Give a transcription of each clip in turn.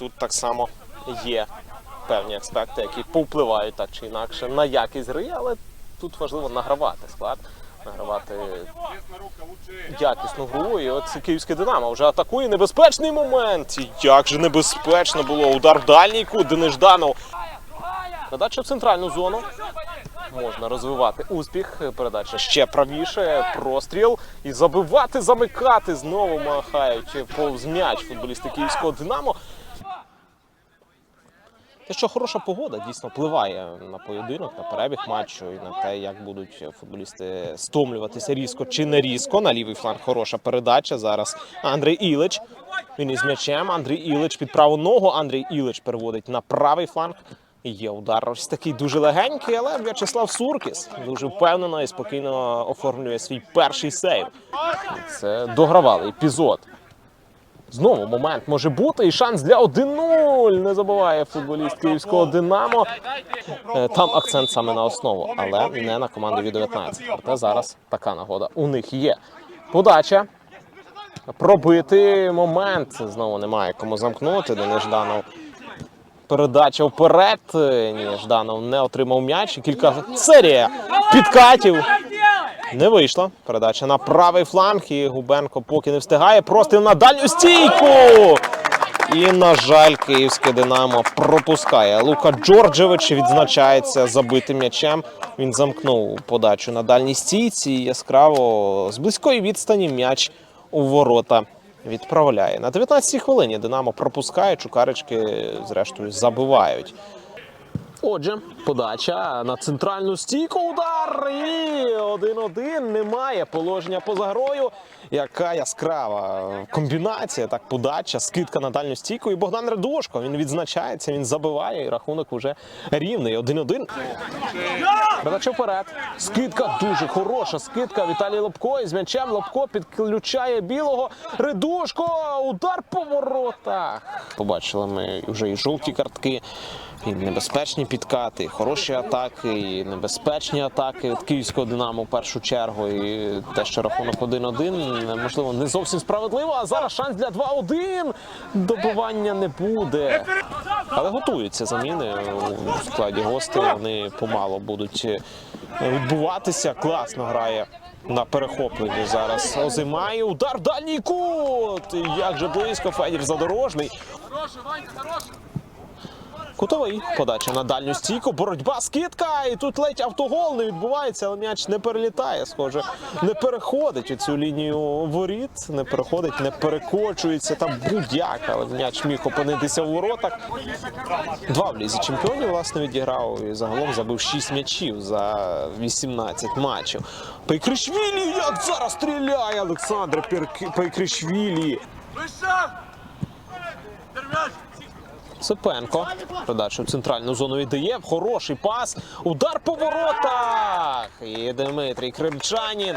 тут так само є певні аспекти, які повпливають так чи інакше на якість гри, але тут важливо награвати склад, награвати якісну гру. І от київське Динамо вже атакує небезпечний момент. Як же небезпечно було удар в дальній кут, Денис Жданов. Передача в центральну зону. Можна розвивати успіх. Передача ще правіше. Простріл. І забивати, замикати. Знову махають повз м'яч футболісти київського Динамо. Те, що хороша погода дійсно впливає на поєдинок, на перебіг матчу і на те, як будуть футболісти стомлюватися різко чи не різко. На лівий фланг хороша передача. Зараз Андрій Ілич. Він із м'ячем. Андрій Ілич під праву ногу. Андрій Ілич переводить на правий фланг. Є удар ось такий дуже легенький, але В'ячеслав Суркіс дуже впевнено і спокійно оформлює свій перший сейв. Це догравали епізод. Знову момент може бути і шанс для 1-0. Не забуває футболіст київського Динамо. Е, Там акцент саме на основу, але не на команду від 19. Проте зараз така нагода у них є. Подача. Пробити момент. Знову немає кому замкнути. Денис Жданов. Передача вперед. Ні, Жданов не отримав м'яч. Кілька серія підкатів. Не вийшло. Передача на правий фланг. І Губенко поки не встигає. Простріл на дальню стійку. І, на жаль, київське Динамо пропускає. Лука Джорджевич відзначається забитим м'ячем. Він замкнув подачу на дальній стійці. І яскраво з близької відстані м'яч у ворота відправляє. На 19-й хвилині Динамо пропускає. Чукарички, зрештою, забивають. Отже, подача на центральну стійку. Удар і 1-1. Немає положення поза грою. Яка яскрава комбінація. Так, подача, скидка на дальню стійку. І Богдан Радушко. Він відзначається, він забиває. І рахунок уже рівний. 1-1. Передача вперед. Скидка дуже хороша. Скидка Віталій Лобко із м'ячем. Лобко підключає білого. Редушко. Удар по воротах. Побачили ми вже і жовті картки. І небезпечні підкати, і хороші атаки, і небезпечні атаки від київського динамо в першу чергу. І те, що рахунок 1-1, можливо, не зовсім справедливо. А зараз шанс для 2-1. Добивання не буде. Але готуються заміни у складі гостей. Вони помало будуть відбуватися. Класно грає. На перехопленні зараз озимає удар дальній кут. Як же близько Федір Задорожний. Кутовий подача на дальню стійку, боротьба, скидка, і тут ледь автогол не відбувається, але м'яч не перелітає. Схоже, не переходить у цю лінію воріт, не переходить, не перекочується там будь-як, але м'яч міг опинитися в воротах. Два в лізі чемпіонів власне відіграв і загалом забив 6 м'ячів за 18 матчів. Пайкришвілі, як зараз стріляє Олександр Пайкришвілі. Сипенко. Передачу в центральну зону віддає. Хороший пас. Удар по воротах. І Дмитрій Кримчанін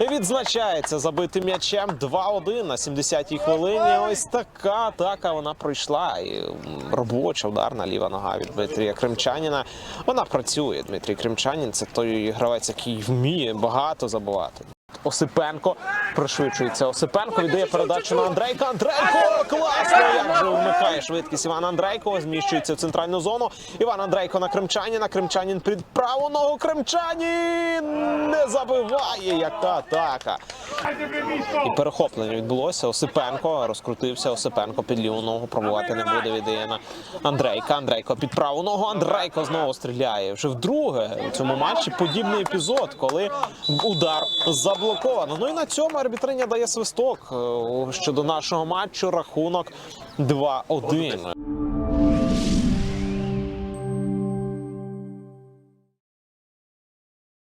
відзначається забитим м'ячем 2-1 на 70-й хвилині. Ось така атака вона пройшла. І робоча ударна ліва нога від Дмитрія Кримчаніна. Вона працює. Дмитрій Кримчанін це той гравець, який вміє багато забувати. Осипенко пришвидшується. Осипенко віддає передачу на Андрейка. Андрейко класно! Як же вмикає швидкість Іван Андрейко. Зміщується в центральну зону. Іван Андрейко на Кримчаніна. Кримчанін під праву ногу. Кримчанін не забиває. Яка атака. І перехоплення відбулося. Осипенко розкрутився. Осипенко під ліву ногу пробувати не буде. Віддає на Андрейка. Андрейко під праву ногу. Андрейко знову стріляє. Вже вдруге у цьому матчі подібний епізод, коли удар заблоковано. Ну і на цьому арбітриня дає свисток е, щодо нашого матчу. Рахунок 2-1.